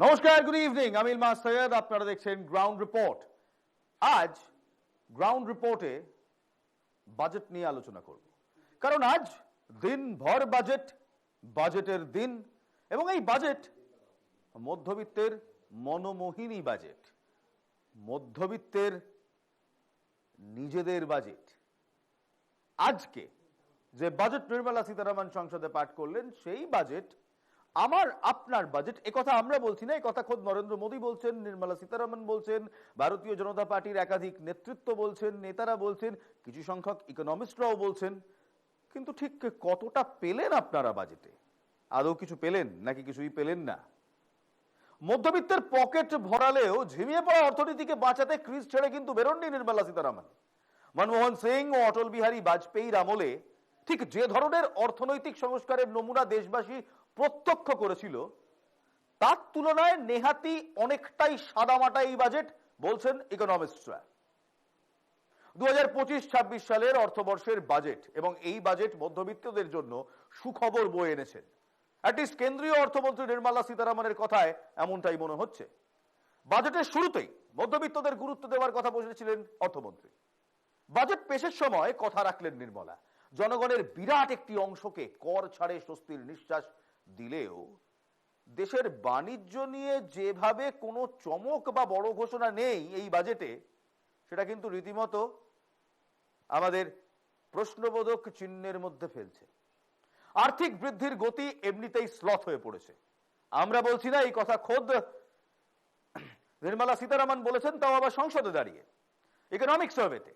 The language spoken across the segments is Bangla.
নমস্কার গুড ইভিনিং আমিল মা সৈয়দ আপনারা দেখছেন গ্রাউন্ড রিপোর্ট আজ গ্রাউন্ড রিপোর্টে বাজেট নিয়ে আলোচনা করব কারণ আজ দিনভর বাজেট বাজেটের দিন এবং এই বাজেট মধ্যবিত্তের মনোমোহিনী বাজেট মধ্যবিত্তের নিজেদের বাজেট আজকে যে বাজেট নির্মলা সীতারামন সংসদে পাঠ করলেন সেই বাজেট আমার, আপনার বাজেট কথা আমরা বলছি না কথা খোদ নরেন্দ্র মোদী বলছেন, নির্মলা সীতারামন বলছেন, ভারতীয় জনতা পার্টির একাধিক নেতৃত্ব বলছেন, নেতারা বলছেন, কিছু সংখ্যক ইকোনমিস্টরাও বলছেন। কিন্তু ঠিক কতটা পেলেন আপনারা বাজেটে আদৌ কিছু পেলেন, নাকি কিছুই পেলেন না? মধ্যবিত্তের পকেট ভরালেও ঝিমিয়ে পড়া অর্থনীতিকে বাঁচাতে ক্রিজ ছেড়ে কিন্তু বেরোননি নির্মলা সীতারামন। মনমোহন সিং ও অটল বিহারী বাজপেয়ীর আমলে ঠিক যে ধরনের অর্থনৈতিক সংস্কারের নমুনা দেশবাসী প্রত্যক্ষ করেছিল, তার তুলনায় নেহাতি অনেকটাই সাদামাটা এই বাজেট বলছেন ইকোনমিস্টরা দু হাজার পঁচিশ ছাব্বিশ সালের অর্থবর্ষের বাজেট এবং এই বাজেট মধ্যবিত্তদের জন্য সুখবর বয়ে এনেছেন। অ্যাটলিস্ট কেন্দ্রীয় অর্থমন্ত্রী নির্মলা সীতারামনের কথায় এমনটাই মনে হচ্ছে। বাজেটের শুরুতেই মধ্যবিত্তদের গুরুত্ব দেওয়ার কথা বলেছিলেন অর্থমন্ত্রী। বাজেট পেশের সময় কথা রাখলেন নির্মলা। জনগণের বিরাট একটি অংশকে কর ছাড়ে স্বস্তির নিঃশ্বাস দিলেও দেশের বাণিজ্য নিয়ে যেভাবে কোনো চমক বা বড় ঘোষণা নেই এই বাজেটে, সেটা কিন্তু রীতিমতো আমাদের প্রশ্নবোধক চিহ্নের মধ্যে ফেলছে। আর্থিক বৃদ্ধির গতি এমনিতেই স্লথ হয়ে পড়েছে। আমরা বলছি না, এই কথা খোদ নির্মলা সীতারামন বলেছেন, তাও আবার সংসদে দাঁড়িয়ে। ইকোনমিক সার্ভেতে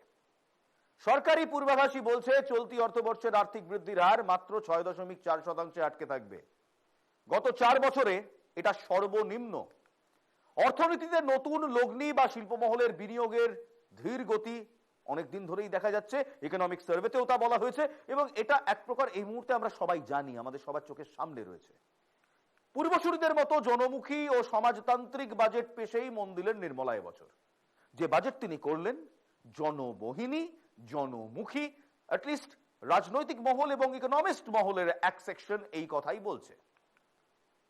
সরকারি পূর্বাভাসই বলছে, চলতি অর্থবর্ষের আর্থিক বৃদ্ধির হার মাত্র ছয় দশমিক চার শতাংশে আটকে থাকবে। গত চার বছরে এটা সর্বনিম্ন। অর্থনীতিতে নতুন লগ্নি বা শিল্পমহলের বিনিয়োগের ধীর গতি অনেকদিন ধরেই দেখা যাচ্ছে। ইকোনমিক সার্ভেতেও তা বলা হয়েছে এবং এটা এক প্রকার এই মুহূর্তে আমরা সবাই জানি, আমাদের সবার চোখের সামনে রয়েছে। পূর্বসূরিদের মতো জনমুখী ও সমাজতান্ত্রিক বাজেট পেশেই মন দিলেন নির্মলা এবছর। যে বাজেট তিনি করলেন জনবহিনী জনমুখী অ্যাটলিস্ট রাজনৈতিক মহল এবং ইকোনমিস্ট মহলের এক সেকশন এই কথাই বলছে।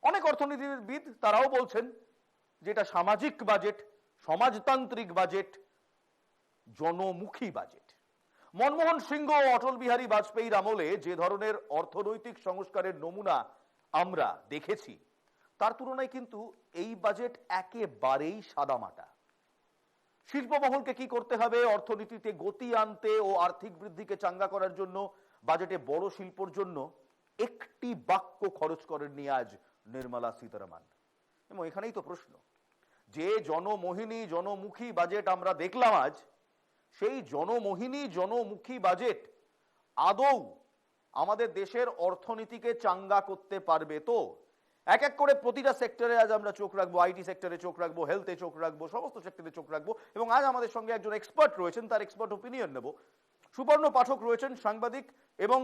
অনেক অর্থনীতিবিদ তারাও বলছেন যে এটা সামাজিক বাজেট, সমাজতান্ত্রিক বাজেট, জনমুখী বাজেট। মনমোহন সিংহ ও অটল বিহারী বাজপেয়ীর আমলে যে ধরনের অর্থনৈতিক সংস্কারের নমুনা আমরা দেখেছি, তার তুলনায় কিন্তু এই বাজেট একেবারেই সাদামাটা। শিল্পমহলকে কি করতে হবে, অর্থনীতিতে গতি আনতে ও আর্থিক বৃদ্ধিকে চাঙ্গা করার জন্য, বাজেটে বড় শিল্পর জন্য একটি বাক্য খরচ করেননি আজ নির্মলা সীতারামন। এবং এখানেই তো প্রশ্ন। যে জনমোহিনী, জনমুখী বাজেট আমরা দেখলাম আজ, সেই জনমোহিনী, জনমুখী বাজেট আদৌ আমাদের দেশের অর্থনীতিকে চাঙ্গা করতে পারবে তো? এক এক করে প্রতিটা সেক্টরে আজ আমরা চোখ রাখব আইটি সেক্টরে চোখ রাখব হেলথে চোখ রাখব, সমস্ত সেক্টরে চোখ রাখব, এবং আজ আমাদের সঙ্গে একজন এক্সপার্ট রয়েছেন, তার এক্সপার্ট ওপিনিয়ন নেব। সুবর্ণ পাঠক রয়েছেন সাংবাদিক এবং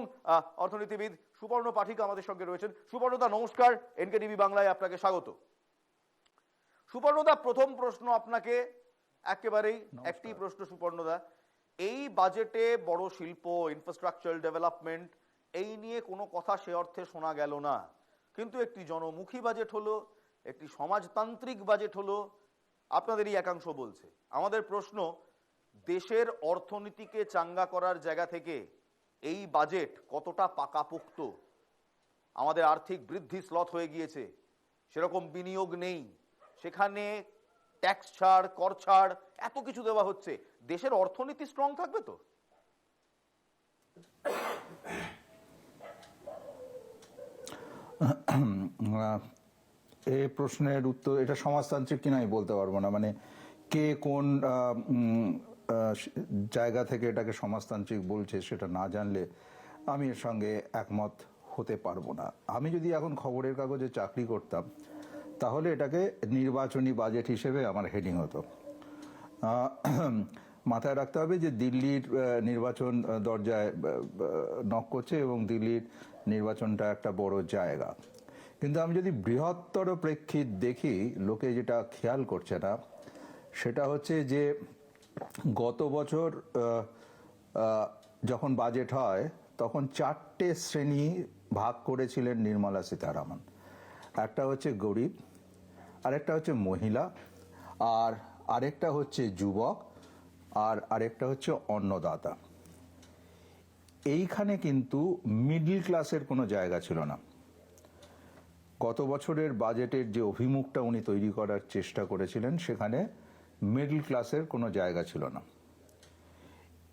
অর্থনীতিবিদ সুবর্ণ পাঠিক আমাদের সঙ্গে রয়েছেন। সুবর্ণদা নমস্কার। এনকেডিবি বাংলায় আপনাকে স্বাগত। সুবর্ণদা প্রথম প্রশ্ন আপনাকে একেবারেই একটি প্রশ্ন সুবর্ণদা। এই বাজেটে বড় শিল্প ইনফ্রাস্ট্রাকচার ডেভেলপমেন্ট এই নিয়ে কোনো কথা সে অর্থে শোনা গেল না। কিন্তু একটি জনমুখী বাজেট হলো একটি সমাজতান্ত্রিক বাজেট হলো আপনাদেরই একাংশ বলছে। আমাদের প্রশ্ন দেশের অর্থনীতিকে চাঙ্গা করার জায়গা থেকে এই বাজেট কতটা পাকাপোক্ত? আমাদের আর্থিক বৃদ্ধি স্লথ হয়ে গিয়েছে, সেরকম বিনিয়োগ নেই। সেখানে ট্যাক্স ছাড়, কর ছাড়, এত কিছু দেওয়া হচ্ছে। দেশের অর্থনীতি স্ট্রং থাকবে তো? এই প্রশ্নের উত্তর, এটা সমাজতান্ত্রিক কিনা আমি বলতে পারব না। মানে কে কোন জায়গা থেকে এটাকে সমাজতান্ত্রিক বলছে সেটা না জানলে আমি এর সঙ্গে একমত হতে পারব না। আমি যদি এখন খবরের কাগজে চাকরি করতাম, তাহলে এটাকে নির্বাচনী বাজেট হিসেবে আমার হেডিং হতো। মাথায় রাখতে হবে যে দিল্লির নির্বাচন দরজায় নক করছে এবং দিল্লির নির্বাচনটা একটা বড় জায়গা। কিন্তু আমি যদি বৃহত্তর প্রেক্ষিত দেখি, লোকে যেটা খেয়াল করছে না, সেটা হচ্ছে যে গত বছর যখন বাজেট হয়, তখন চারটে শ্রেণি ভাগ করেছিলেন নির্মলা সীতারামন। একটা হচ্ছে গরিব, আরেকটা হচ্ছে মহিলা, আর আরেকটা হচ্ছে যুবক, আর আরেকটা হচ্ছে অন্নদাতা। এইখানে কিন্তু মিডল ক্লাসের কোনো জায়গা ছিল না। গত বছরের বাজেটের যে অভিমুখটা উনি তৈরি করার চেষ্টা করেছিলেন, সেখানে মিডল ক্লাসের কোনো জায়গা ছিল না।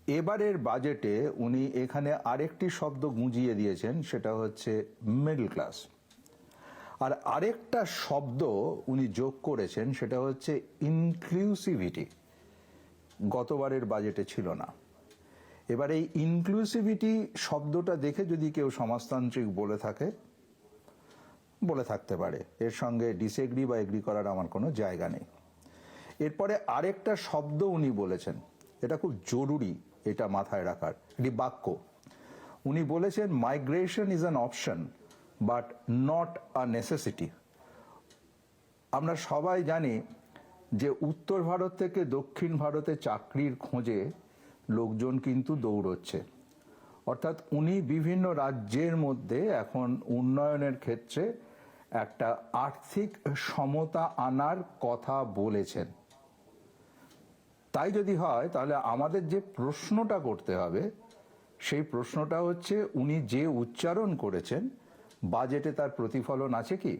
এবারের বাজেটে উনি এখানে আরেকটি শব্দ গুঁজিয়ে দিয়েছেন, সেটা হচ্ছে মিডল ক্লাস আর আরেকটা শব্দ উনি যোগ করেছেন, সেটা হচ্ছে ইনক্লুসিভিটি গতবারের বাজেটে ছিল না। এবার এই ইনক্লুসিভিটি শব্দটা দেখে যদি কেউ সমাজতান্ত্রিক বলে থাকে, বলে থাকতে পারে। এর সঙ্গে ডিসএগ্রি বা এগ্রি করার আমার কোনো জায়গা নেই। এরপরে আরেকটা শব্দ উনি বলেছেন। এটা খুব জরুরি এটা মাথায় রাখার, এটি বাক্য। উনি বলেছেন migration is an option but not a necessity আমরা সবাই জানি যে উত্তর ভারত থেকে দক্ষিণ ভারতে চাকরির খোঁজে লোকজন কিন্তু দৌড়চ্ছে। অর্থাৎ উনি বিভিন্ন রাজ্যের মধ্যে এখন উন্নয়নের ক্ষেত্রে একটা আর্থিক সমতা আনার কথা বলেছেন। তাই যদি হয়, তাহলে আমাদের যে প্রশ্নটা করতে হবে, সেই প্রশ্নটা হচ্ছে, উনি যে উচ্চারণ করেছেন, বাজেটে তার প্রতিফলন আছে কি?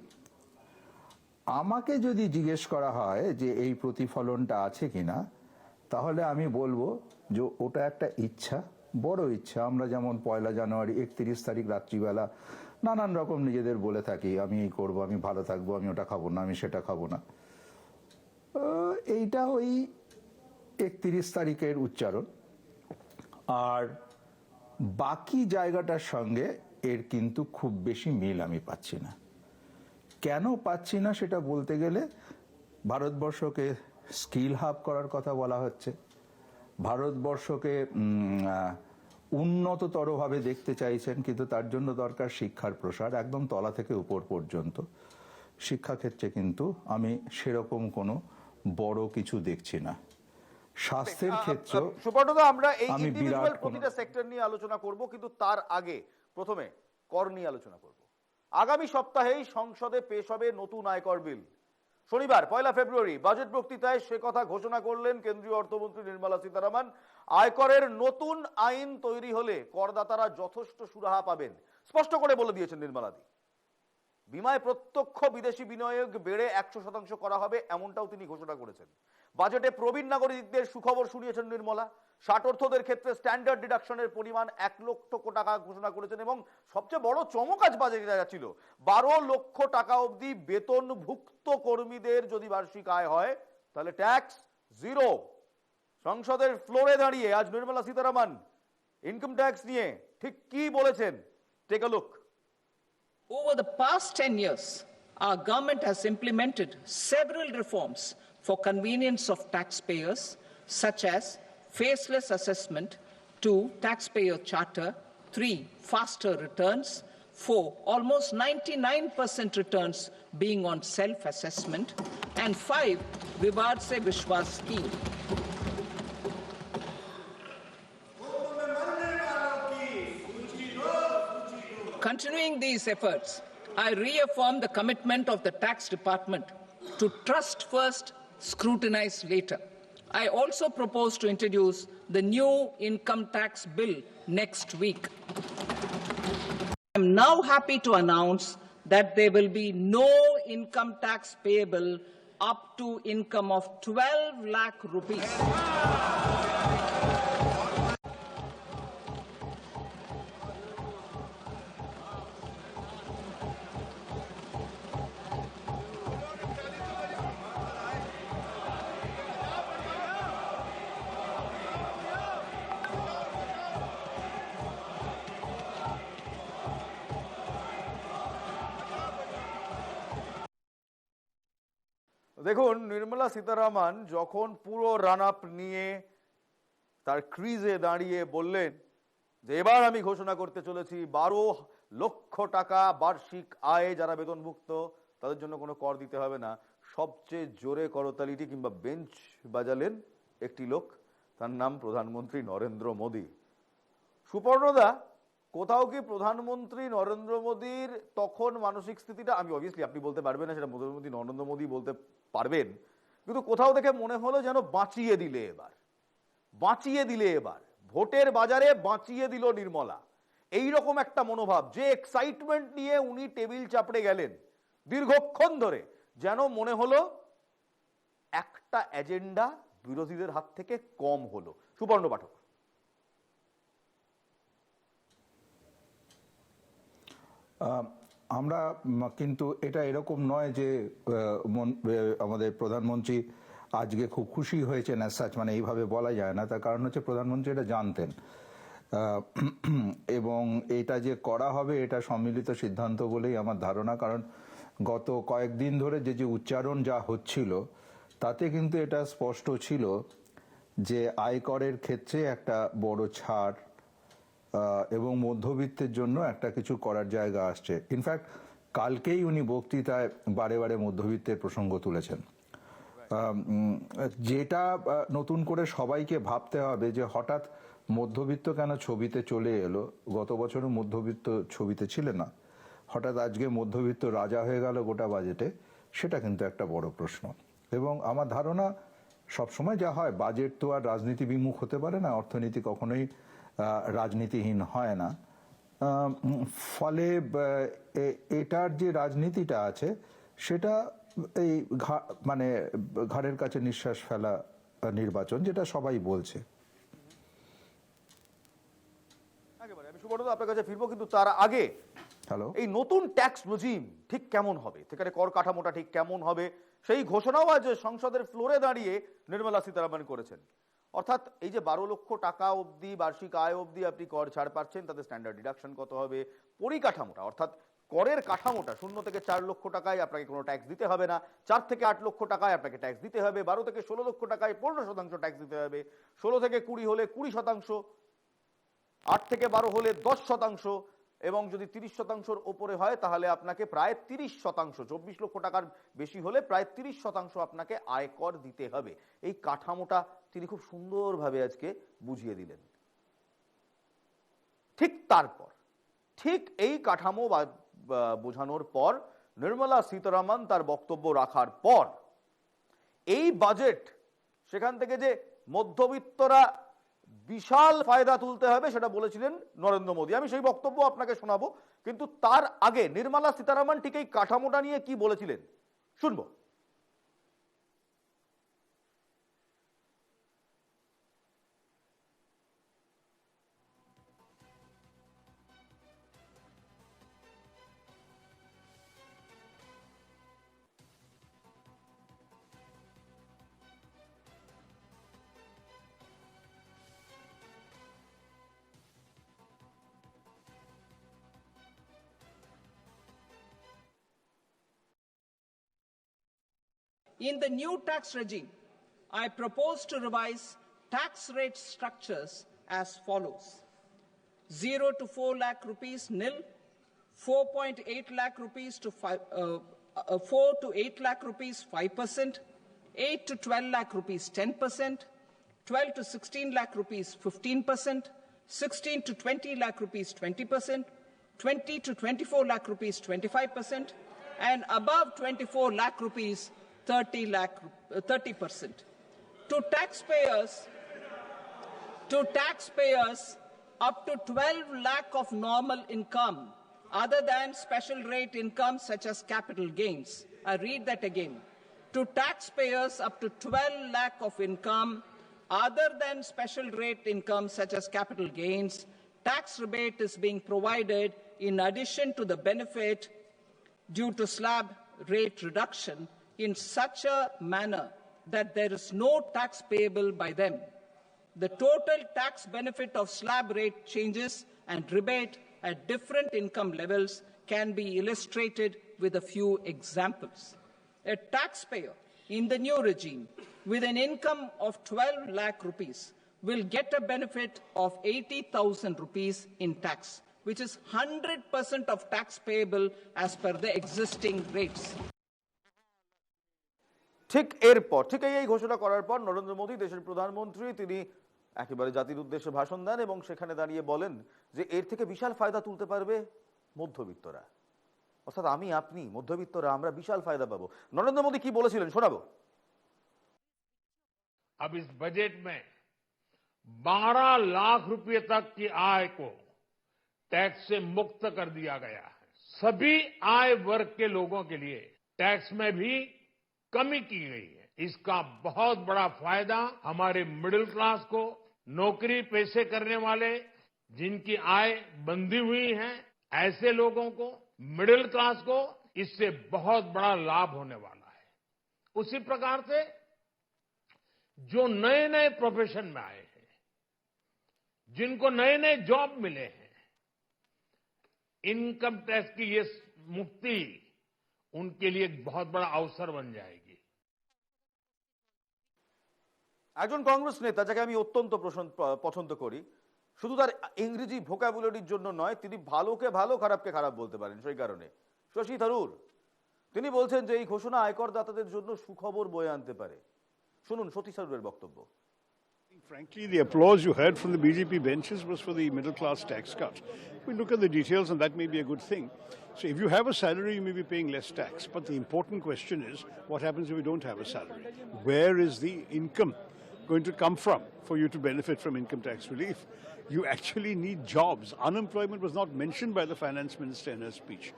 আমাকে যদি জিজ্ঞেস করা হয় যে এই প্রতিফলনটা আছে কি না তাহলে আমি বলব যে ওটা একটা ইচ্ছা, বড় ইচ্ছা। আমরা যেমন পয়লা জানুয়ারি, একত্রিশ তারিখ রাত্রিবেলা নানান রকম নিজেদের বলে থাকি, আমি এই করব, আমি ভালো থাকব, আমি ওটা খাব না, আমি সেটা খাব না। এইটা ওই একত্রিশ তারিখের উচ্চারণ। আর বাকি জায়গাটার সঙ্গে এর কিন্তু খুব বেশি মিল আমি পাচ্ছি না। কেন পাচ্ছি না সেটা বলতে গেলে ভারতবর্ষকে স্কিল হাব করার কথা বলা হচ্ছে। ভারতবর্ষকে উন্নততরভাবে দেখতে চাইছেন, কিন্তু তার জন্য দরকার শিক্ষার প্রসার একদম তলা থেকে উপর পর্যন্ত। শিক্ষাক্ষেত্রে কিন্তু আমি সেরকম কোনো বড় কিছু দেখছি না। স্বাস্থ্যের ক্ষেত্র সুপর্ণদা আমরা এই ইন্ডিভিজুয়াল প্রতিটা সেক্টর নিয়ে আলোচনা করব কিন্তু তার আগে প্রথমে কর নিয়ে আলোচনা করব। আগামী সপ্তাহেই সংসদে পেশ হবে নতুন আয়কর বিল। শনিবার পয়লা ফেব্রুয়ারি বাজেট বক্তৃতায় সে কথা ঘোষণা করলেন কেন্দ্রীয় অর্থমন্ত্রী নির্মলা সীতারামন। আয়করের নতুন আইন তৈরি হলে করদাতারা যথেষ্ট সুরাহা পাবেন। স্পষ্ট করে বলে দিয়েছেন নির্মলাদি। বিমায় প্রত্যক্ষ বিদেশি বিনিয়োগ বেড়ে একশো শতাংশ করা হবে এমনটাও তিনি ঘোষণা করেছেন। বাজেটে প্রবীণ নাগরিকদের সুখবর শুনিয়েছেন নির্মলা। ষাটর্থদের ক্ষেত্রে স্ট্যান্ডার্ড ডিডাকশনের পরিমাণ এক লক্ষ টাকা ঘোষণা করেছেন এবং সবচেয়ে বড় চমক আজ বাজেটে যাচ্ছিল। বারো লক্ষ টাকা অবধি বেতনভুক্ত কর্মীদের যদি বার্ষিক আয় হয় তাহলে ট্যাক্স জিরো সংসদের ফ্লোরে দাঁড়িয়ে আজ নির্মলা সীতারামন ইনকাম ট্যাক্স নিয়ে ঠিক কি বলেছেন? Take a look Over the past 10 years, our government has implemented several reforms for convenience of taxpayers, such as faceless assessment, two, taxpayer charter, three, faster returns, four, almost 99% returns being on self-assessment, and five, Vivad Se Vishwas scheme. Continuing these efforts, I reaffirm the commitment of the tax department to trust first, scrutinize later. I also propose to introduce the new income tax bill next week. I am now happy to announce that there will be no income tax payable up to income of 12 lakh rupees. Nirmala Sitharaman যখন পুরো রান আপ নিয়ে তার ক্রিজে দাঁড়িয়ে বললেন যে এবার আমি ঘোষণা করতে চলেছি, বারো লক্ষ টাকা বার্ষিক আয় যারা বেতনভুক্ত, তাদের জন্য কোনো কর দিতে হবে না। সবচেয়ে জোরে করতালিটি কিংবা বেঞ্চ বাজালেন একটি লোক, তার নাম প্রধানমন্ত্রী নরেন্দ্র মোদী। সুপর্ণদা, কোথাও কি প্রধানমন্ত্রী নরেন্দ্র মোদীর তখন মানসিক স্থিতিটা, আমি অবভিয়াসলি আপনি বলতে পারবেন না, সেটা প্রধানমন্ত্রী নরেন্দ্র মোদী বলতে পারবেন কিন্তু কোথাও থেকে মনে হলো যেন বাঁচিয়ে দিলে এবার। বাঁচিয়ে দিলে এবার। ভোটের বাজারে বাঁচিয়ে দিল নির্মলা। এই রকম একটা মনোভাব যে এক্সাইটমেন্ট নিয়ে উনি টেবিল চাপড়ে গেলেন দীর্ঘক্ষণ ধরে যেন মনে হলো একটা এজেন্ডা বিরোধীদের হাত থেকে কম হলো। সুবর্ণ পাঠক। আহ, আমরা কিন্তু এটা এরকম নয় যে আমাদের প্রধানমন্ত্রী আজকে খুব খুশি হয়েছেন সাচ মানে এইভাবে বলা যায় না। তার কারণ হচ্ছে প্রধানমন্ত্রী এটা জানতেন। এবং এটা যে করা হবে, এটা সম্মিলিত সিদ্ধান্ত বলেই আমার ধারণা। কারণ গত কয়েকদিন ধরে যে যে উচ্চারণ যা হচ্ছিল, তাতে কিন্তু এটা স্পষ্ট ছিল যে আয়করের ক্ষেত্রে একটা বড় ছাড় এবং মধ্যবিত্তের জন্য একটা কিছু করার জায়গা আসছে। ইনফ্যাক্ট কালকেই উনি বক্তৃতায় বারে বারে মধ্যবিত্তের প্রসঙ্গ তুলেছেন। যেটা নতুন করে সবাইকে ভাবতে হবে যে হঠাৎ মধ্যবিত্ত কেন ছবিতে চলে এলো? গত বছরও মধ্যবিত্ত ছবিতে ছিল না। হঠাৎ আজকে মধ্যবিত্ত রাজা হয়ে গেল গোটা বাজেটে, সেটা কিন্তু একটা বড় প্রশ্ন। এবং আমার ধারণা, সবসময় যা হয়, বাজেট তো আর রাজনীতি বিমুখ হতে পারে না। অর্থনীতি কখনোই রাজনীতিহীন হয় না। ফলে এটার যে রাজনীতিটা আছে সেটা এই মানে ঘাড়ের কাছে নিঃশ্বাস ফেলা নির্বাচন যেটা সবাই বলছে। আমি আপনার কাছে ফিরবো কিন্তু তার আগে হ্যালো। এই নতুন ট্যাক্স রেজিম ঠিক কেমন হবে? সেখানে কর কাঠামোটা ঠিক কেমন হবে? সেই ঘোষণাও আজ সংসদের ফ্লোরে দাঁড়িয়ে নির্মলা সীতারামন করেছেন। অর্থাৎ এই যে বারো লক্ষ টাকা অবধি, বার্ষিক আয় অবধি আপনি কর ছাড় পাচ্ছেন, তাতে স্ট্যান্ডার্ড ডিডাকশন কত হবে? পরিকাঠামোটা, অর্থাৎ করের কাঠামোটা, শূন্য থেকে চার লক্ষ টাকায় আপনাকে কোনো ট্যাক্স দিতে হবে না। চার থেকে আট লক্ষ টাকায় আপনাকে ট্যাক্স দিতে হবে। বারো থেকে ষোলো লক্ষ টাকায় পনেরো শতাংশ ট্যাক্স দিতে হবে। ষোলো থেকে কুড়ি হলে কুড়ি শতাংশ, আট থেকে বারো হলে দশ শতাংশ এবং যদি তিরিশ শতাংশের ওপরে হয়, তাহলে আপনাকে প্রায় তিরিশ শতাংশ, চব্বিশ লক্ষ টাকার বেশি হলে প্রায় তিরিশ শতাংশ আপনাকে আয়কর দিতে হবে। এই কাঠামোটা তিনি খুব সুন্দরভাবে আজকে বুঝিয়ে দিলেন। ঠিক তারপর, ঠিক এই কাঠামো বা- বোঝানোর পর নির্মলা সীতারামন তার বক্তব্য রাখার পর এই বাজেট সেখান থেকে যে মধ্যবিত্তরা বিশাল ফায়দা তুলতে হবে সেটা বলেছিলেন নরেন্দ্র মোদী। আমি সেই বক্তব্য আপনাকে শোনাবো, কিন্তু তার আগে নির্মলা সীতারামন ঠিক এই কাঠামোটা নিয়ে কি বলেছিলেন? শুনব। In the new tax regime, I propose to revise tax rate structures as follows. 0 to 4 lakh rupees nil, 4.8 lakh rupees to 5, uh, uh, 4 to 8 lakh rupees 5%, 8 to 12 lakh rupees 10%, 12 to 16 lakh rupees 15%, 16 to 20 lakh rupees 20%, 20 to 24 lakh rupees 25%, and above 24 lakh rupees 30 lakh, uh, 30%. To taxpayers, to taxpayers up to 12 lakh of normal income other than special rate income such as capital gains. I read that again. To taxpayers up to 12 lakh of income other than special rate income such as capital gains, tax rebate is being provided in addition to the benefit due to slab rate reduction in such a manner that there is no tax payable by them. The total tax benefit of slab rate changes and rebate at different income levels can be illustrated with a few examples. A taxpayer in the new regime with an income of 12 lakh rupees will get a benefit of 80,000 rupees in tax, which is 100% of tax payable as per the existing rates. ঠিক এরপর ঠিক এই এই ঘোষণা করার পর নরেন্দ্র মোদী দেশের প্রধানমন্ত্রী তিনি একেবারে জাতির উদ্দেশ্যে ভাষণ দেন এবং সেখানে দাঁড়িয়ে বলেন যে এর থেকে বিশাল ফায়দা তুলতে পারবে মধ্যবিত্তরা অর্থাৎ আমি আপনি মধ্যবিত্তরা আমরা বিশাল ফায়দা পাবো নরেন্দ্র মোদী কি বলেছিলেন শোনাবো अब इस बजट में 12 लाख रुपए तक की आय को टैक्स से मुक्त कर दिया गया है सभी आय वर्ग के लोगों के लिए टैक्स में भी कमी की गई है। इसका बहुत बड़ा फ़ायदा हमारे मिडिल क्लास को नौकरी पेशे करने वाले जिनकी आय बंधी हुई है, ऐसे लोगों को, मिडिल क्लास को इससे बहुत बड़ा लाभ होने वाला है। उसी प्रकार से जो नए नए प्रोफेशन में आए हैं, जिनको नए नए जॉब मिले हैं इनकम टैक्स की ये मुक्ति उनके लिए एक बहुत बड़ा अवसर बन जाएगी একজন কংগ্রেস নেতা যাকে আমি অত্যন্ত প্রশন- প- পছন্দ করি শুধু তার ইংরেজি ভোকাবুলারির জন্য নয় তিনি ভালোকে ভালো খারাপকে খারাপ বলতে পারেন সেই কারণে শশী থারুর তিনি বলছেন যে এই ঘোষণা আয়করদাতাদের জন্য সুখবর বয়ে আনতে পারে শুনুন সতী থারুরের বক্তব্য Frankly, the applause you heard from the BJP benches was for the middle class tax cut. We look at the details, and that may be a good thing. So, if you have a salary, you may be paying less tax. But the important question is what happens if you don't have a salary? Where is the income going to come from for you to benefit from income tax relief? You actually need jobs. Unemployment was not mentioned by the finance minister in her speech.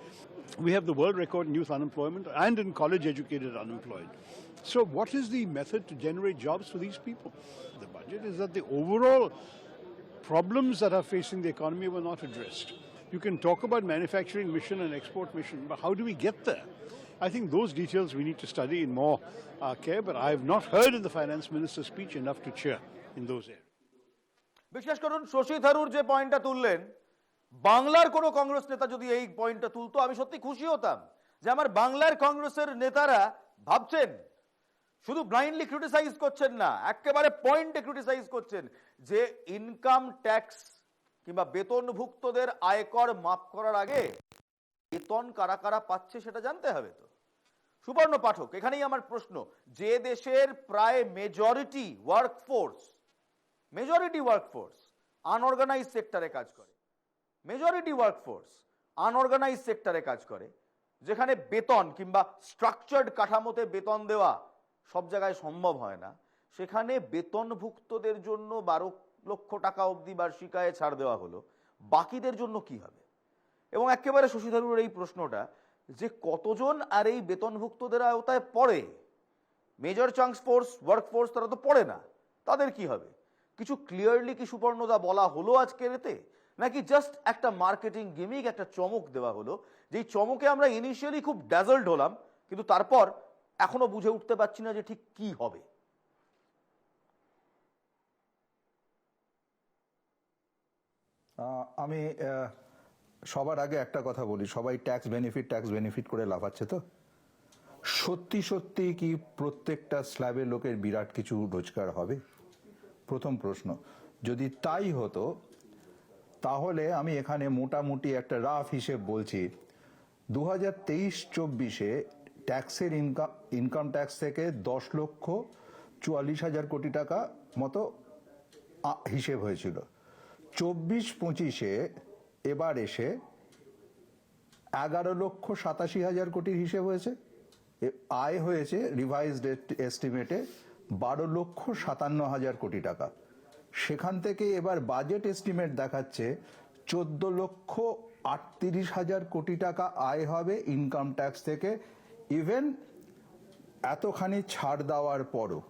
We have the world record in youth unemployment and in college educated unemployed. So, what is the method to generate jobs for these people? The budget is that the overall problems that are facing the economy were not addressed. You can talk about manufacturing mission and export mission, but how do we get there? I think those details we need to study in more uh, care, but I have not heard in the finance minister's speech enough to cheer in those areas. বিশ্বাস করুন, শশী থারুর যে পয়েন্টটা তুললেন, বাংলার কোনো কংগ্রেস নেতা যদি এই পয়েন্টটা তুলতো, আমি সত্যি খুশি হতাম যে আমার বাংলার কংগ্রেসের নেতারা ভাবছেন, শুধু ব্লাইন্ডলি ক্রিটিসাইজ করছেন না, একেবারে পয়েন্টে ক্রিটিসাইজ করছেন যে ইনকাম ট্যাক্স কিংবা বেতনভুক্তদের আয়কর মাফ করার আগে বেতন কারা কারা পাচ্ছে সেটা জানতে হবে তো। সুবর্ণ পাঠক, এখানেই আমার প্রশ্ন, যে দেশের প্রায় majority workforce majority workforce unorganise সেক্টরে কাজ করে। মেজরিটি ওয়ার্কফোর্স আনঅর্গানাইজ সেক্টরে কাজ করে, যেখানে বেতন কিংবা স্ট্রাকচার্ড কাঠামোতে বেতন দেওয়া সব জায়গায় সম্ভব হয় না। সেখানে বেতনভুক্তদের জন্য বারো লক্ষ টাকা অবধি বার্ষিক আয়ে ছাড় দেওয়া হলো। বাকিদের জন্য কি হবে? এবং একেবারে শশী থারুরের এই প্রশ্নটা, যে কতজন আর এই বেতনভুক্তদের আওতায় পড়ে? Major chunks force work force তারা তো পড়ে না। তাদের কি হবে? কিছু ক্লিয়ারলি কি সুপর্ণদা বলা হলো আজকের এতে? নাকি জাস্ট একটা মার্কেটিং গেমিক একটা চমক দেওয়া হলো? যেই চমকে আমরা ইনিশিয়ালি খুব ড্যাজল্ড হলাম, কিন্তু তারপর এখনও বুঝে উঠতে পারছি না যে ঠিক কি হবে। আমি সবার আগে একটা কথা বলি। সবাই ট্যাক্স বেনিফিট ট্যাক্স বেনিফিট করে লাফাচ্ছে তো? সত্যি সত্যি কি প্রত্যেকটা স্ল্যাবের লোকের বিরাট কিছু রোজগার হবে? প্রথম প্রশ্ন। যদি তাই হতো, তাহলে আমি এখানে মোটামুটি একটা রাফ হিসেব বলছি। দু হাজার তেইশ চব্বিশে ট্যাক্সের ইনকাম ইনকাম ট্যাক্স থেকে দশ লক্ষ চুয়াল্লিশ হাজার কোটি টাকা মতো হিসেব হয়েছিল। চব্বিশ পঁচিশে এবার এসে এগারো লক্ষ সাতাশি হাজার কোটির হিসেব হয়েছে। আয় হয়েছে রিভাইজড এস্টিমেটে বারো লক্ষ সাতান্ন হাজার কোটি টাকা। সেখান থেকে এবার বাজেট এস্টিমেট দেখাচ্ছে চোদ্দ লক্ষ আটত্রিশ হাজার কোটি টাকা আয় হবে ইনকাম ট্যাক্স থেকে। ইভেন এতখানি ছাড় দেওয়ার পরও।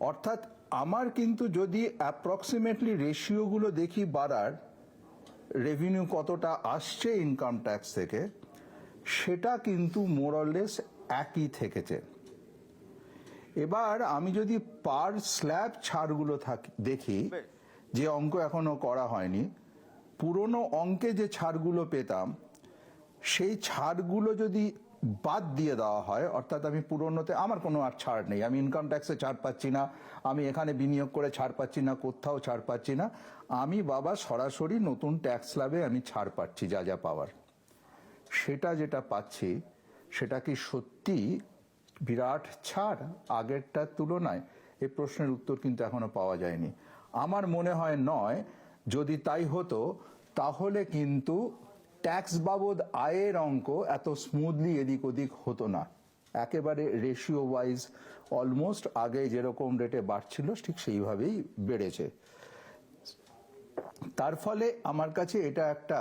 অর্থাৎ আমার কিন্তু যদি অ্যাপ্রক্সিমেটলি রেশিওগুলো দেখি বাড়ার রেভিনিউ কতটা আসছে ইনকাম ট্যাক্স থেকে, সেটা কিন্তু মোরলেস একই থেকেছে। এবার আমি যদি পার স্ল্যাব ছাড়গুলো থাকি দেখি যে অঙ্ক এখনও করা হয়নি। পুরনো অঙ্কে যে ছাড়গুলো পেতাম সেই ছাড়গুলো যদি বাদ দিয়ে দেওয়া হয় অর্থাৎ আমি পুরনোতে আমার কোনো আর ছাড় নেই। আমি ইনকাম ট্যাক্সে ছাড় পাচ্ছি না আমি এখানে বিনিয়োগ করে ছাড় পাচ্ছি না কোথাও ছাড় পাচ্ছি না আমি বাবা সরাসরি নতুন ট্যাক্স স্ল্যাবে আমি ছাড় পাচ্ছি যা যা পাওয়ার। সেটা যেটা পাচ্ছি সেটা কি সত্যি বিরাট ছাড় আগেরটার তুলনায় এই প্রশ্নের উত্তর কিন্তু এখনও পাওয়া যায়নি। আমার মনে হয় নয়, যদি তাই হতো, তাহলে কিন্তু ট্যাক্স বাবদ আয়ের অঙ্ক এত স্মুথলি এদিক ওদিক হতো না। একেবারে রেশিও ওয়াইজ অলমোস্ট আগে যেরকম রেটে বাড়ছিল, ঠিক সেইভাবেই বেড়েছে। তার ফলে আমার কাছে এটা একটা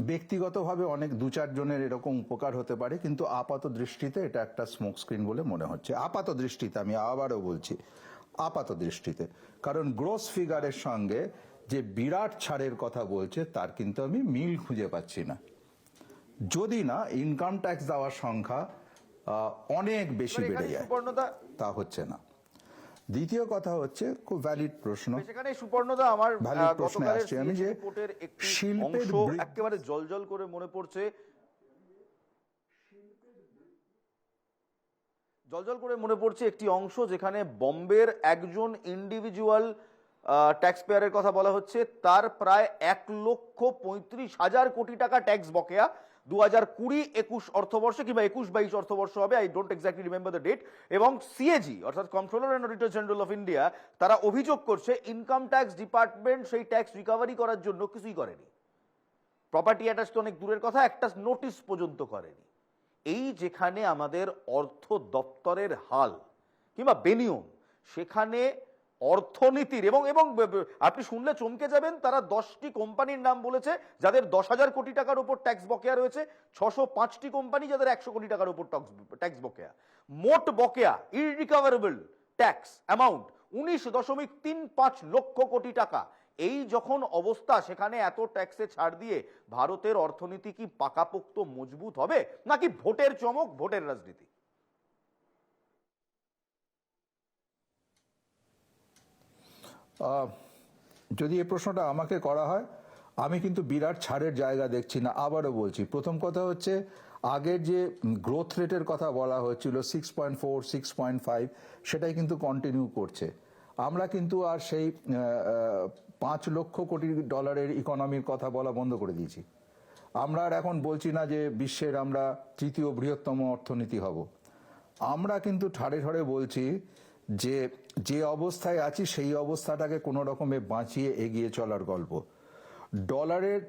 ব্যক্তিগতভাবে অনেক দু চারজনের এরকম উপকার হতে পারে কিন্তু আপাত দৃষ্টিতে এটা একটা স্মোক স্ক্রিন বলে মনে হচ্ছে। আপাত দৃষ্টিতে আমি আবারও বলছি আপাত দৃষ্টিতে। কারণ গ্রোস ফিগারের সঙ্গে যে বিরাট ছাড়ের কথা বলছে তার কিন্তু আমি মিল খুঁজে পাচ্ছি না। যদি না ইনকাম ট্যাক্স দেওয়ার সংখ্যা অনেক বেশি বেড়ে যায়। তা হচ্ছে না। দ্বিতীয় কথা হচ্ছে খুব ভ্যালিড প্রশ্ন। সেখানে সুপর্ণদা আমার প্রশ্নে গতকালের আমি যে শিল্পের একেবারে জলজল করে মনে পড়ছে। জলজল করে মনে পড়ছে একটি অংশ যেখানে বম্বের একজন ইন্ডিভিজুয়াল ট্যাক্স পেয়ারের কথা বলা হচ্ছে। তার প্রায় এক লক্ষ পঁয়ত্রিশ হাজার কোটি টাকা ট্যাক্স বকেয়া। দু হাজার কুড়ি একুশ অর্থবর্ষে কিংবা একুশ বাইশ অর্থবর্ষ হবে I don't exactly remember the date এবং সিএজি অর্থাৎ controller and auditor general of India তারা অভিযোগ করছে ইনকাম ট্যাক্স ডিপার্টমেন্ট সেই ট্যাক্স রিকভারি করার জন্য কিছুই করেনি। প্রপার্টি অ্যাটাচ তো অনেক দূরের কথা, একটা নোটিশ পর্যন্ত করেনি। এই যেখানে আমাদের অর্থ দপ্তরের হাল কিংবা বেনিয়ম, সেখানে অর্থনীতির এবং এবং আপনি শুনলে চমকে যাবেন, তারা দশটি কোম্পানির নাম বলেছে, যাদের দশ হাজার কোটি টাকার উপর ট্যাক্স বকেয়া রয়েছে, ছশো পাঁচটি কোম্পানি যাদের একশো কোটি টাকার উপর ট্যাক্স বকেয়া। মোট বকেয়া ইরিকভারেবল ট্যাক্স অ্যামাউন্ট উনিশ দশমিক তিন পাঁচ লক্ষ কোটি টাকা। এই যখন অবস্থা, সেখানে এত ট্যাক্সে ছাড় দিয়ে ভারতের অর্থনীতি কি পাকাপোক্ত মজবুত হবে, নাকি ভোটের চমক, ভোটের রাজনীতি? যদি এই প্রশ্নটা আমাকে করা হয়, আমি কিন্তু বিরাট ছাড়ের জায়গা দেখছি না, আবারও বলছি। প্রথম কথা হচ্ছে, আগের যে গ্রোথ রেটের কথা বলা হয়েছিল six point four six point five সেটাই কিন্তু কন্টিনিউ করছে। আমরা কিন্তু আর সেই পাঁচ লক্ষ কোটি ডলারের ইকোনমির কথা বলা বন্ধ করে দিয়েছি। আমরা আর এখন বলছি না যে বিশ্বের আমরা তৃতীয় বৃহত্তম অর্থনীতি হব। আমরা কিন্তু ঠাড়ে ঠাড়ে বলছি যে যে অবস্থায় আছি সেই অবস্থাটাকে কোনো রকমে বাঁচিয়ে এগিয়ে চলার গল্প। ডলারের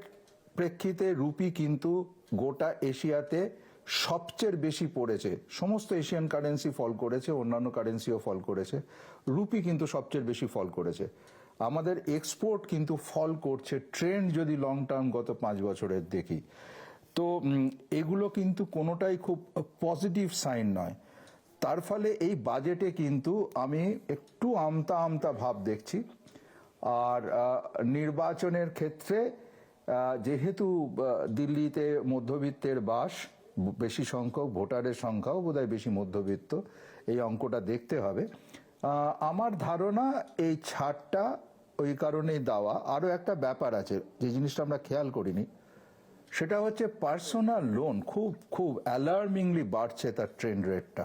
প্রেক্ষিতে রুপি কিন্তু গোটা এশিয়াতে সবচেয়ে বেশি পড়েছে। সমস্ত এশিয়ান কারেন্সি ফল করেছে, অন্যান্য কারেন্সিও ফল করেছে। রুপি কিন্তু সবচেয়ে বেশি ফল করেছে। আমাদের এক্সপোর্ট কিন্তু ফল করছে, ট্রেন্ড যদি লং টার্ম গত পাঁচ বছরের দেখি। তো এগুলো কিন্তু কোনোটাই খুব পজিটিভ সাইন নয়। তার ফলে এই বাজেটে কিন্তু আমি একটু আমতা আমতা ভাব দেখছি। আর নির্বাচনের ক্ষেত্রে যেহেতু দিল্লিতে মধ্যবিত্তের বাস, বেশি সংখ্যক, ভোটারের সংখ্যাও বোধহয় বেশি মধ্যবিত্ত, এই অঙ্কটা দেখতে হবে। আমার ধারণা এই ছাড়টা ওই কারণেই দেওয়া। আরও একটা ব্যাপার আছে, যে জিনিসটা আমরা খেয়াল করিনি, সেটা হচ্ছে পার্সোনাল লোন খুব খুব অ্যালার্মিংলি বাড়ছে তার ট্রেন্ড রেটটা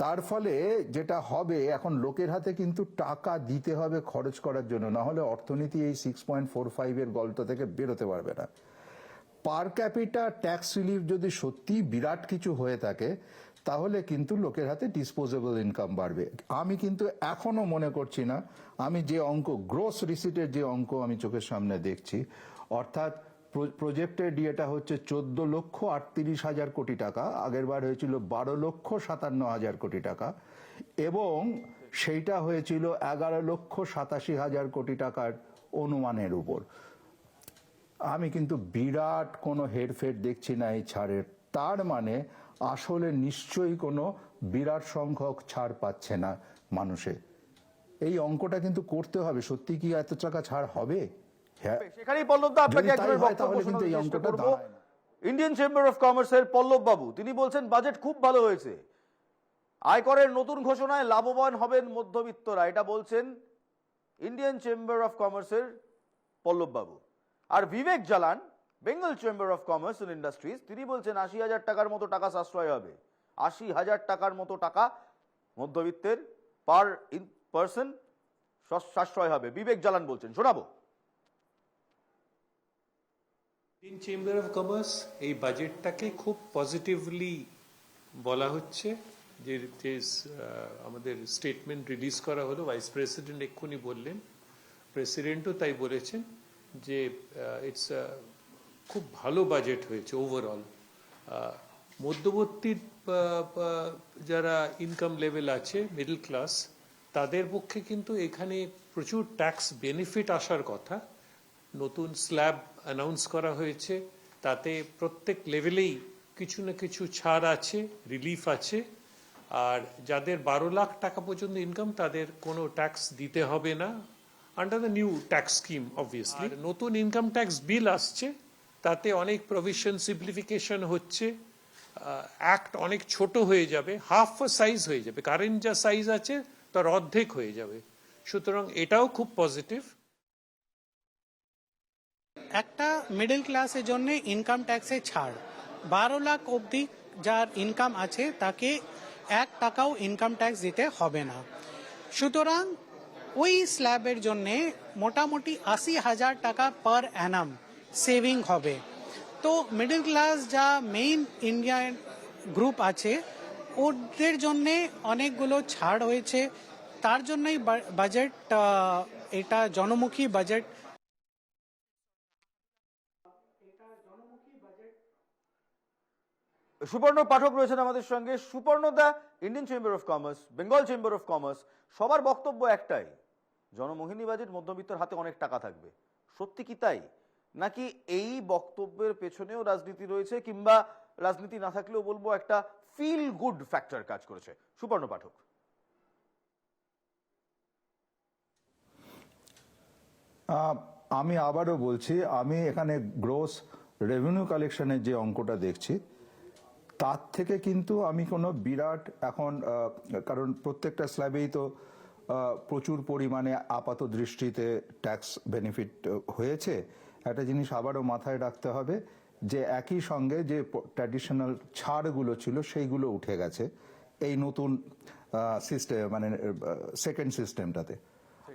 তার ফলে যেটা হবে, এখন লোকের হাতে কিন্তু টাকা দিতে হবে খরচ করার জন্য, না হলে অর্থনীতি এই সিক্স পয়েন্ট ফোর ফাইভের গল্প থেকে বেরোতে পারবে না। পার ক্যাপিটা ট্যাক্স রিলিফ যদি সত্যি বিরাট কিছু হয়ে থাকে, তাহলে কিন্তু লোকের হাতে ডিসপোজেবল ইনকাম বাড়বে। আমি কিন্তু এখনও মনে করছি না, আমি যে অঙ্ক গ্রোস রিসিটের যে অঙ্ক আমি চোখের সামনে দেখছি, অর্থাৎ প্রজেক্টেড ইয়েটা হচ্ছে চোদ্দ লক্ষ আটত্রিশ হাজার কোটি টাকা, আগের বার হয়েছিল বারো লক্ষ সাতান্ন হাজার কোটি টাকা, এবং সেইটা হয়েছিল এগারো লক্ষ সাতাশি হাজার কোটি টাকার অনুমানের উপর। আমি কিন্তু বিরাট কোনো হেরফের দেখছি না এই ছাড়ের, তার মানে আসলে নিশ্চয়ই কোনো বিরাট সংখ্যক ছাড় পাচ্ছে না মানুষে। এই অঙ্কটা কিন্তু করতে হবে, সত্যি কি এত টাকা ছাড় হবে? আপনাকে একজনের বক্তব্য চেষ্টা করব। ইন্ডিয়ান চেম্বার অফ কমার্সের পল্লব বাবু তিনি বলছেন বাজেট খুব ভালো হয়েছে। আয়করের নতুন ঘোষণায় লাভবান হবেন মধ্যবিত্তরা। এটা বলছেন ইন্ডিয়ান চেম্বার অফ কমার্সের পল্লব বাবু আর Bibek Jalan Bengal chamber of commerce and industries তিনি বলছেন আশি হাজার টাকার মতো টাকা সাশ্রয় হবে। আশি হাজার টাকার মতো টাকা মধ্যবিত্তের পার পার্সন সাশ্রয় হবে। বিবেক জালান বলছেন শোনাবো। ইন্ডিয়ান চেম্বার অফ কমার্স এই বাজেটটাকে খুব পজিটিভলি বলা হচ্ছে যে আমাদের স্টেটমেন্ট রিলিজ করা হলো। ভাইস প্রেসিডেন্ট এক্ষুনি বললেন। প্রেসিডেন্টও তাই বলেছেন যে ইটস খুব ভালো বাজেট হয়েছে ওভারঅল মধ্যবর্তী যারা ইনকাম লেভেল আছে মিডল ক্লাস তাদের পক্ষে কিন্তু এখানে প্রচুর ট্যাক্স বেনিফিট আসার কথা। নতুন স্ল্যাব অ্যানাউন্স করা হয়েছে। তাতে প্রত্যেক লেভেলেই কিছু না কিছু ছাড় আছে রিলিফ আছে। আর যাদের বারো লাখ টাকা পর্যন্ত ইনকাম তাদের কোনো ট্যাক্স দিতে হবে না। Under the new tax scheme obviously নতুন ইনকাম ট্যাক্স বিল আসছে। তাতে অনেক প্রভিশন সিম্পলিফিকেশন হচ্ছে। অ্যাক্ট অনেক ছোট হয়ে যাবে। হাফ সাইজ হয়ে যাবে। কারেন্ট যা সাইজ আছে তার অর্ধেক হয়ে যাবে। সুতরাং এটাও খুব পজিটিভ একটা মিডল ক্লাসের জন্য ইনকাম ট্যাক্সে ছাড়। বারো লাখ অবধি যার ইনকাম আছে, তাকে এক টাকাও ইনকাম ট্যাক্স দিতে হবে না। সুতরাং ওই স্ল্যাবের জন্য মোটামুটি আশি হাজার টাকা পার অ্যানাম সেভিং হবে। তো মিডল ক্লাস যা মেইন ইন্ডিয়ান গ্রুপ আছে, ওদের জন্যে অনেকগুলো ছাড় হয়েছে। তার জন্যই বাজেট এটা জনমুখী বাজেট সুপর্ণ পাঠক রয়েছেন আমাদের সঙ্গে। সুপর্ণ দা Indian chamber of commerce Bengal chamber of commerce সবার বক্তব্য একটাই, জনমোহিনী বাজেট মধ্যবিত্তর হাতে অনেক টাকা থাকবে। সত্যি কি তাই? নাকি এই বক্তব্যের পেছনেও রাজনীতি রয়েছে কিংবা রাজনীতি না থাকলেও বলব একটা ফিল গুড ফ্যাক্টর কাজ করেছে। সুপর্ণ পাঠক। আমি আবারও বলছি, আমি এখানে গ্রোস রেভিনিউ কালেকশনের যে অঙ্কটা দেখছি তার থেকে কিন্তু আমি কোনো বিরাট এখন কারণ প্রত্যেকটা স্ল্যাবেই তো প্রচুর পরিমাণে আপাত দৃষ্টিতে ট্যাক্স বেনিফিট হয়েছে। একটা জিনিস আবারও মাথায় রাখতে হবে যে একই সঙ্গে যে ট্র্যাডিশনাল ছাড়গুলো ছিল সেইগুলো উঠে গেছে এই নতুন সিস্টেম মানে সেকেন্ড সিস্টেমটাতে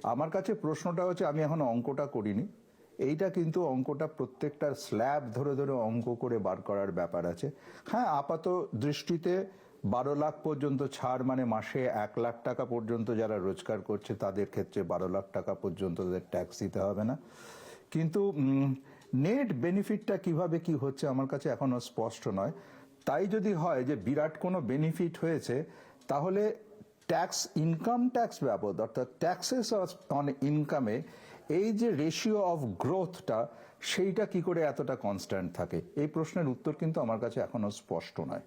আমার কাছে প্রশ্নটা হচ্ছে আমি এখন অঙ্কটা করিনি। এইটা কিন্তু অঙ্কটা প্রত্যেকটা স্ল্যাব ধরে ধরে অঙ্ক করে বার করার ব্যাপার আছে। হ্যাঁ আপাত দৃষ্টিতে বারো লাখ পর্যন্ত ছাড় মানে মাসে এক লাখ টাকা পর্যন্ত যারা রোজগার করছে, তাদের ক্ষেত্রে বারো লাখ টাকা পর্যন্ত তাদের ট্যাক্স দিতে হবে না। কিন্তু নেট বেনিফিটটা কীভাবে কি হচ্ছে আমার কাছে এখনও স্পষ্ট নয়। তাই যদি হয় যে বিরাট কোনো বেনিফিট হয়েছে, তাহলে ট্যাক্স ইনকাম ট্যাক্স বাবদ, অর্থাৎ ট্যাক্সেস অন ইনকামে এই যে রেশিও অফ গ্রোথটা সেইটা কি করে এতটা কনস্ট্যান্ট থাকে? এই প্রশ্নের উত্তর কিন্তু আমার কাছে এখনও স্পষ্ট নয়।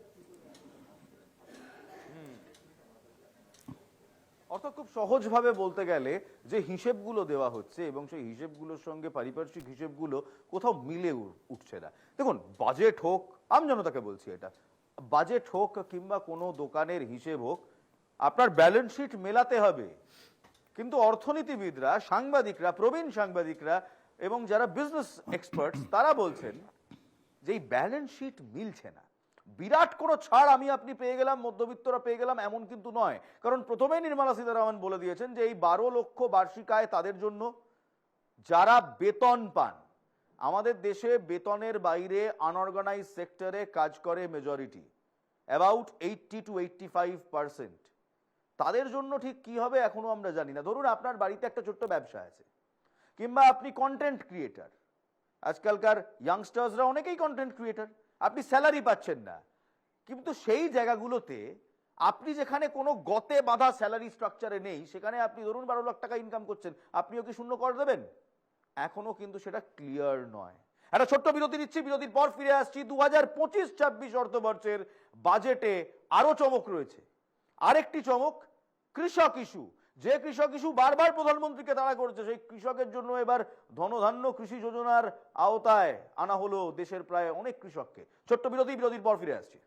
অর্থাৎ খুব সহজভাবে বলতে গেলে যে হিসেবগুলো দেওয়া হচ্ছে এবং সেই হিসেবগুলোর সঙ্গে পারিপার্শ্বিক হিসেবগুলো কোথাও মিলে উঠছে না। দেখুন বাজেট হোক আমজনতাকে বলছি এটা। বাজেট হোক কিংবা কোনো দোকানের হিসেব হোক, আপনার ব্যালেন্স শিট মেলাতে হবে। কিন্তু অর্থনীতিবিদরা, সাংবাদিকরা, প্রবীণ সাংবাদিকরা এবং যারা বিজনেস এক্সপার্ট তারা বলছেন যে এই ব্যালেন্স শিট মিলছে না। বিরাট কোনো ছাড় আমি আপনি পেয়ে গেলাম, মধ্যবিত্তরা পেয়ে গেলাম, এমন কিন্তু নয়। কারণ প্রথমেই নির্মলা সীতারামন বলে দিয়েছেন যে এই বারো লক্ষ বার্ষিক আয় তাদের জন্য যারা বেতন পান। আমাদের দেশে বেতনের বাইরে আনঅর্গানাইজ সেক্টরে কাজ করে majority about eighty to eighty five percent তাদের জন্য ঠিক কি হবে এখনও আমরা জানি না। ধরুন আপনার বাড়িতে একটা ছোট্ট ব্যবসা আছে, কিংবা আপনি কন্টেন্ট ক্রিয়েটার আজকালকার ইয়াংস্টার্সরা অনেকেই কন্টেন্ট ক্রিয়েটার আপনি স্যালারি পাচ্ছেন না। কিন্তু সেই জায়গাগুলোতে আপনি যেখানে কোনো গতে বাঁধা স্যালারি স্ট্রাকচারে নেই, সেখানে আপনি ধরুন বারো লাখ টাকা ইনকাম করছেন, আপনিও কি শূন্য কর দেবেন? এখনও কিন্তু সেটা ক্লিয়ার নয়। একটা ছোট্ট বিরতি নিচ্ছি, বিরতির পর ফিরে আসছি। দু হাজার পঁচিশ ছাব্বিশ অর্থবর্ষের বাজেটে আরও চমক রয়েছে। আরেকটি চমক কৃষক ইস্যু। যে কৃষক ইস্যু বারবার প্রধানমন্ত্রীকে তারা করেছে, সেই কৃষকের জন্য এবার ধনধান্য কৃষি যোজনার আওতায় আনা হলো দেশের প্রায় অনেক কৃষককে। ছোট্ট বিরতি, বিরতির পর ফিরে আসছি।